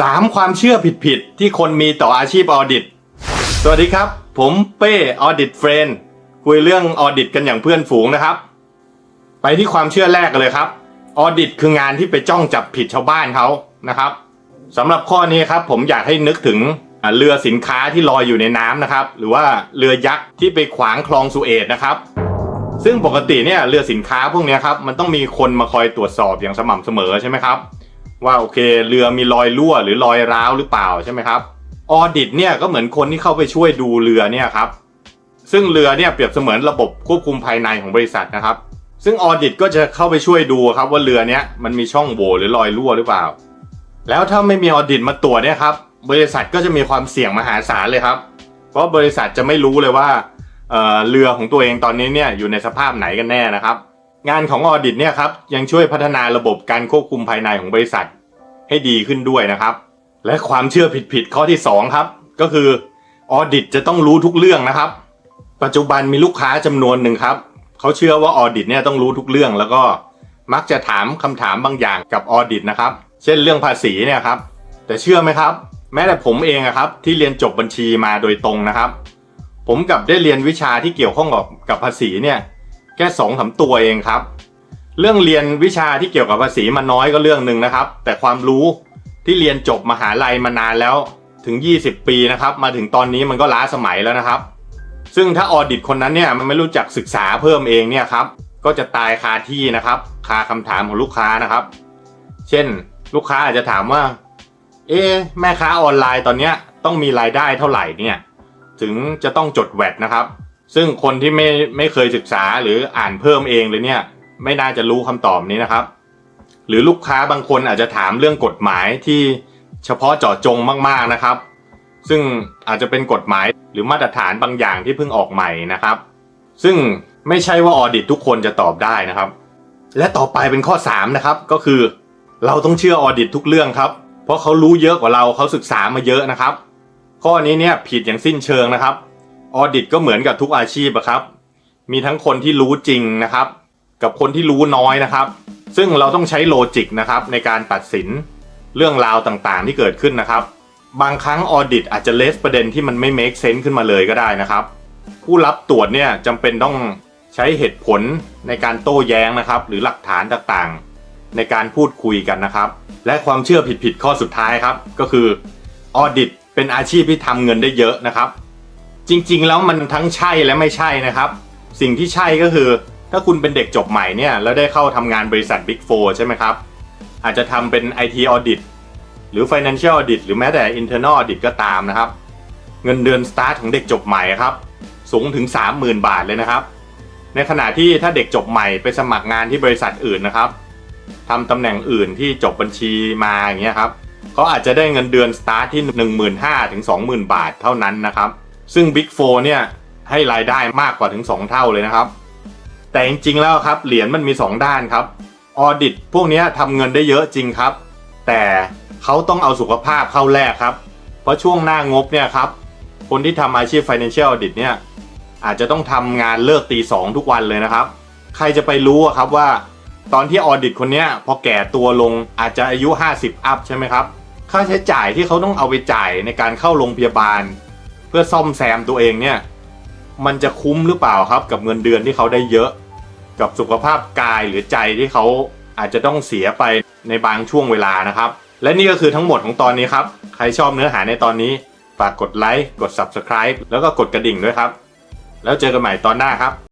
3 ความเชื่อผิดๆ ที่คนมีต่ออาชีพออดิต สวัสดีครับ ผมเป้ออดิตเฟรนคุยเรื่องออดิตกันอย่างเพื่อนฝูงนะครับ ไปที่ความเชื่อแรกกันเลยครับ ออดิตคืองานที่ไปจ้องจับผิดชาวบ้านเขานะครับสำหรับข้อนี้ครับผมอยากให้นึกถึงเรือสินค้าที่ลอยอยู่ในน้ำนะครับ หรือว่าเรือยักษ์ที่ไปขวางคลองสุเอตนะครับ ซึ่งปกติเนี่ยเรือสินค้าพวกนี้ครับมันต้องมีคนมาคอยตรวจสอบอย่างสม่ำเสมอใช่ไหมครับ ว่าโอเค เรือมีรอยรั่วหรือรอยร้าวหรือเปล่าใช่ไหมครับออดิตเนี่ยก็เหมือนคนที่เข้าไปช่วยดูเรือเนี่ยครับซึ่งเรือเนี่ยเปรียบเสมือนระบบควบคุมภายในของบริษัทนะครับ ซึ่งออดิตก็จะเข้าไปช่วยดูครับว่าเรือเนี้ยมันมีช่องโหว่หรือรอยรั่วหรือเปล่า แล้วถ้าไม่มีออดิตมาตรวจเนี่ยครับบริษัทก็จะมีความเสี่ยงมหาศาลเลยครับ เพราะบริษัทจะไม่รู้เลยว่าเออเรือของตัวเองตอนนี้เนี่ยอยู่ในสภาพไหนกันแน่นะครับ งานของออดิตเนี่ยครับยังช่วยพัฒนาระบบการควบคุมภายในของบริษัท ให้ดีขึ้นด้วยนะครับ และความเชื่อผิดๆข้อที่สองครับ ก็คือออดิตจะต้องรู้ทุกเรื่องนะครับ ปัจจุบันมีลูกค้าจำนวนหนึ่งครับเขาเชื่อว่าออดิตเนี่ยต้องรู้ทุกเรื่อง แล้วก็มักจะถามคำถามบางอย่างกับออดิตนะครับ เช่นเรื่องภาษีเนี่ยครับ แต่เชื่อไหมครับ แม้แต่ผมเองครับที่เรียนจบบัญชีมาโดยตรงนะครับ ผมกับได้เรียนวิชาที่เกี่ยวข้องกับกับภาษีเนี่ย แค่สองสามตัวเองครับ เรื่องเรียนวิชาที่เกี่ยวกับภาษีมาน้อยก็เรื่องหนึ่งนะครับ แต่ความรู้ที่เรียนจบมหาลัยมานานแล้วถึง 20 ปีนะครับ มาถึงตอนนี้มันก็ล้าสมัยแล้วนะครับ ซึ่งถ้าออดิตคนนั้นเนี่ยมันไม่รู้จักศึกษาเพิ่มเองเนี่ยครับก็จะตายคาที่นะครับคาคำถามของลูกค้านะครับ เช่นลูกค้าอาจจะถามว่า เอ๊แม่ค้าออนไลน์ตอนเนี้ยต้องมีรายได้เท่าไหร่เนี่ย ถึงจะต้องจดแวดนะครับ ซึ่งคนที่ไม่ไม่เคยศึกษาหรืออ่านเพิ่มเองเลยเนี่ย ไม่น่าจะรู้คำตอบนี้นะครับ หรือลูกค้าบางคนอาจจะถามเรื่องกฎหมายที่เฉพาะเจาะจงมากๆนะครับ ซึ่งอาจจะเป็นกฎหมายหรือมาตรฐานบางอย่างที่เพิ่งออกใหม่นะครับ ซึ่งไม่ใช่ว่าออดิตทุกคนจะตอบได้นะครับ และต่อไปเป็นข้อ 3 นะครับ ก็คือ เราต้องเชื่อออดิตทุกเรื่องครับ เพราะเขารู้เยอะกว่าเราเขาศึกษามาเยอะนะครับ ข้อนี้เนี่ยผิดอย่างสิ้นเชิงนะครับ ออดิตก็เหมือนกับทุกอาชีพอะครับ มีทั้งคนที่รู้จริงนะครับ กับคนที่รู้น้อยนะครับ ซึ่งเราต้องใช้โลจิกนะครับในการตัดสินเรื่องราวต่างๆ ที่เกิดขึ้นนะครับ บางครั้งออดิตอาจจะเลสประเด็นที่มันไม่ make sense ขึ้นมาเลยก็ได้นะครับ ผู้รับตรวจเนี่ยจำเป็นต้องใช้เหตุผลในการโต้แย้งนะครับ หรือหลักฐานต่างๆ ในการพูดคุยกันนะครับ และความเชื่อผิดๆข้อสุดท้ายครับ ก็คือออดิตเป็นอาชีพที่ทำเงินได้เยอะนะครับ จริง ๆ แล้วมันทั้งใช่และไม่ใช่นะครับ สิ่งที่ใช่ก็คือ ถ้าคุณเป็นเด็กจบใหม่เนี่ยแล้วได้เข้าทำงานบริษัท Big 4ใช่ไหมครับ อาจจะทำเป็น IT Audit หรือ Financial Audit หรือแม้แต่ Internal Audit ก็ตามนะครับ เงินเดือนสตาร์ทของเด็กจบใหม่ครับ สูงถึง 30,000 บาทเลยนะครับ ในขณะที่ถ้าเด็กจบใหม่ไปสมัครงานที่บริษัทอื่นนะครับทำตำแหน่งอื่นที่จบบัญชีมาอย่างเงี้ยครับเขาอาจจะได้เงินเดือนสตาร์ทที่ 15,000ถึง20,000 บาทเท่านั้นนะครับ ซึ่ง Big 4เนี่ยให้รายได้มากกว่าถึง 2 เท่าเลยนะครับ แต่จริงๆแล้วครับเหรียญมันมี 2 ด้านครับออดิตพวกนี้ทำเงินได้เยอะจริงครับ แต่เขาต้องเอาสุขภาพเข้าแรกครับ เพราะช่วงหน้างบเนี่ยครับ คนที่ทำอาชีพ Financial Audit เนี่ยอาจจะต้องทำงานเลิกตีสองทุกวันเลยนะครับ ใครจะไปรู้ครับว่า ตอนที่ออดิตคนนี้พอแก่ตัวลงอาจจะอายุ 50 อัพใช่ไหมครับ ค่าใช้จ่ายที่เขาต้องเอาไปจ่ายในการเข้าโรงพยาบาล เพื่อซ่อมแซมตัวเองเนี่ย มันจะคุ้มหรือเปล่าครับ กับเงินเดือนที่เขาได้เยอะ กับสุขภาพกายหรือใจที่เขาอาจจะต้องเสียไปในบางช่วงเวลานะครับ และนี่ก็คือทั้งหมดของตอนนี้ครับ ใครชอบเนื้อหาในตอนนี้ ฝากกดไลค์กด Subscribe แล้วก็กดกระดิ่งด้วยครับ แล้วเจอกันใหม่ตอนหน้าครับ